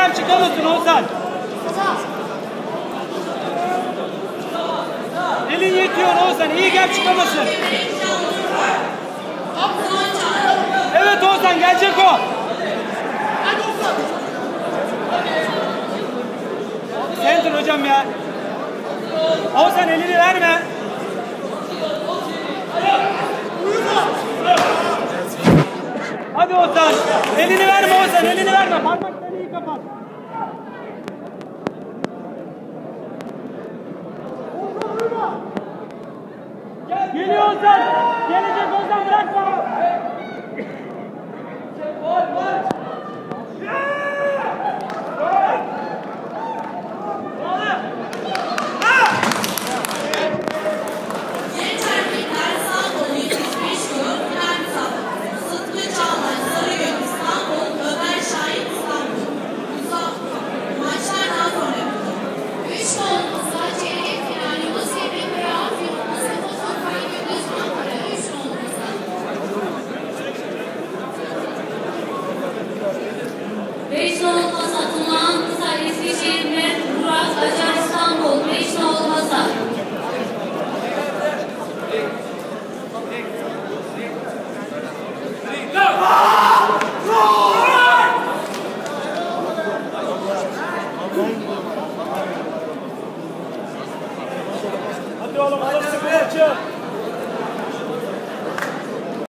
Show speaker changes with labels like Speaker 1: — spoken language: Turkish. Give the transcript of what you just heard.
Speaker 1: Hakem çıkamıyorsun Oğuzhan. Elin yetiyor Oğuzhan. İyi gel çıkamasın. Evet Oğuzhan gelecek o. Sendir hocam ya. Oğuzhan elini verme. Hadi Oğuzhan. Elini verme Oğuzhan. Elini verme. Parmaklarını iyi kapat. Geliyor Ozan. Gelecek Ozan bırakma. Olamazov se vraća.